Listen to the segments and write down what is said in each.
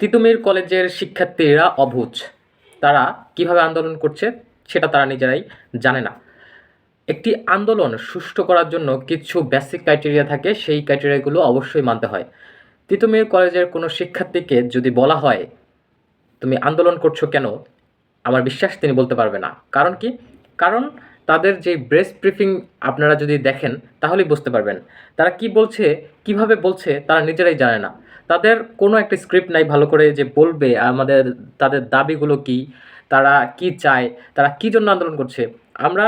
তিতুমির কলেজের শিক্ষার্থীরা অবুঝ তারা কীভাবে আন্দোলন করছে সেটা তারা নিজেরাই জানে না। একটি আন্দোলন সুষ্ঠু করার জন্য কিছু বেসিক ক্রাইটেরিয়া থাকে, সেই ক্রাইটেরিয়াগুলো অবশ্যই মানতে হয়। তিতুমির কলেজের কোনো শিক্ষার্থীকে যদি বলা হয়, তুমি আন্দোলন করছ কেন? আমার বিশ্বাস তিনি বলতে পারবে না। কারণ কি? কারণ তাদের যে ব্রেস ব্রিফিং আপনারা যদি দেখেন, তাহলেই বুঝতে পারবেন। তারা কি বলছে, কীভাবে বলছে, তারা নিজেরাই জানে না। তাদের কোনো একটা স্ক্রিপ্ট নাই ভালো করে যে বলবে আমাদের, তাদের দাবিগুলো কি, তারা কি চায়, তারা কি জন্য আন্দোলন করছে। আমরা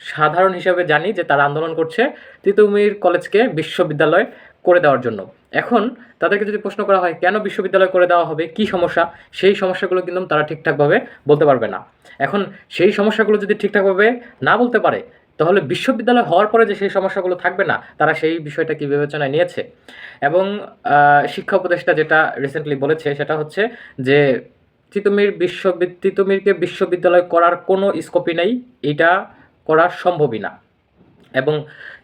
সাধারণ হিসাবে জানি যে তারা আন্দোলন করছে তিতুমির কলেজকে বিশ্ববিদ্যালয় করে দেওয়ার জন্য। এখন তাদেরকে যদি প্রশ্ন করা হয়, কেন বিশ্ববিদ্যালয় করে দেওয়া হবে, কি সমস্যা? সেই সমস্যাগুলো কিন্তু তারা ঠিকঠাকভাবে বলতে পারবে না। এখন সেই সমস্যাগুলো যদি ঠিকঠাকভাবে না বলতে পারে তাহলে বিশ্ববিদ্যালয় হওয়ার পরে যে সেই সমস্যাগুলো থাকবে না, তারা সেই বিষয়টা কি বিবেচনায় নিয়েছে? এবং শিক্ষা উপদেষ্টা যেটা রিসেন্টলি বলেছে সেটা হচ্ছে যে, তিতুমির বিশ্ববিদ তিতুমিরকে বিশ্ববিদ্যালয় করার কোনো স্কোপই নেই, এটা করা সম্ভবই না। এবং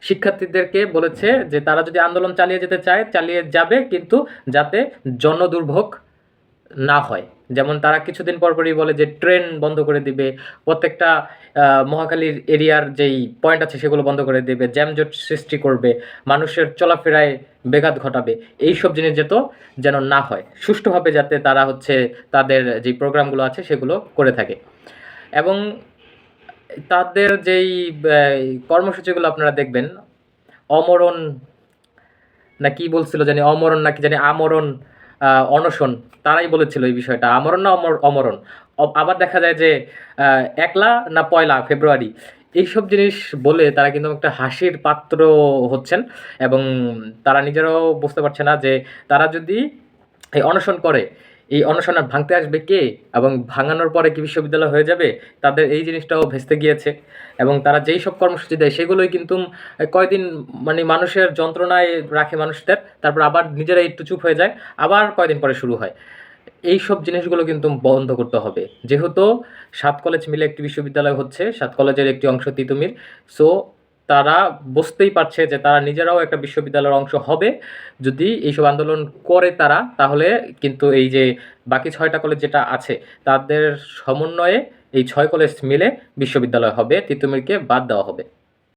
শিক্ষার্থীদেরকে বলেছে যে, তারা যদি আন্দোলন চালিয়ে যেতে চায়, চালিয়ে যাবে কিন্তু যাতে জনদুর্ভোগ না হয়। যেমন তারা কিছুদিন পরপরই বলে যে, ট্রেন বন্ধ করে দিবে। প্রত্যেকটা মহাকালীর এরিয়ার যেই পয়েন্ট আছে সেগুলো বন্ধ করে দেবে। জ্যামজট সৃষ্টি করবে। মানুষের চলাফেরায় বেঘাত ঘটাবে। এই সব জিনিস যেত যেন না হয়। সুষ্ঠুভাবে যাতে তারা হচ্ছে তাদের যে প্রোগ্রামগুলো আছে সেগুলো করে থাকে। এবং তাদের যেই কর্মসূচিগুলো আপনারা দেখবেন, অমরণ, না কি বলছিল জানি, অমরণ নাকি জানি, আমরণ অনশন, তারাই বলেছিল এই বিষয়টা। আমরণ না অমর অমরণ? আবার দেখা যায় যে একলা না পয়লা ফেব্রুয়ারি? এইসব জিনিস বলে তারা কিন্তু একটা হাসির পাত্র হচ্ছেন এবং তারা নিজেরাও বুঝতে পারছে না যে তারা যদি এই অনশন করে এই অনশন ভাঙতে আসবে কে এবং ভাঙানোর পরে কি বিশ্ববিদ্যালয় হয়ে যাবে, তাদের এই জিনিসটাও ভেস্তে গিয়েছে। এবং তারা যেই সব কর্মসূচি দেয়, সেগুলোই কিন্তু কয়দিন মানে মানুষের যন্ত্রণায় রাখে মানুষদের, তারপর আবার নিজেরাই একটু চুপ হয়ে যায়, আবার কয়দিন পরে শুরু হয়। এই সব জিনিসগুলো কিন্তু বন্ধ করতে হবে। যেহেতু সাত কলেজ মিলে একটি বিশ্ববিদ্যালয় হচ্ছে, সাত কলেজের একটি অংশ তিতুমির, সো তারা বুঝতেই পারছে যে তারা নিজেরাও একটা বিশ্ববিদ্যালয়ের অংশ হবে। যদি এইসব আন্দোলন করে তারা, তাহলে কিন্তু এই যে বাকি ছয়টা কলেজ যেটা আছে, তাদের সমন্বয়ে এই ছয় কলেজ মিলে বিশ্ববিদ্যালয় হবে, তিতুমিরকে বাদ দেওয়া হবে।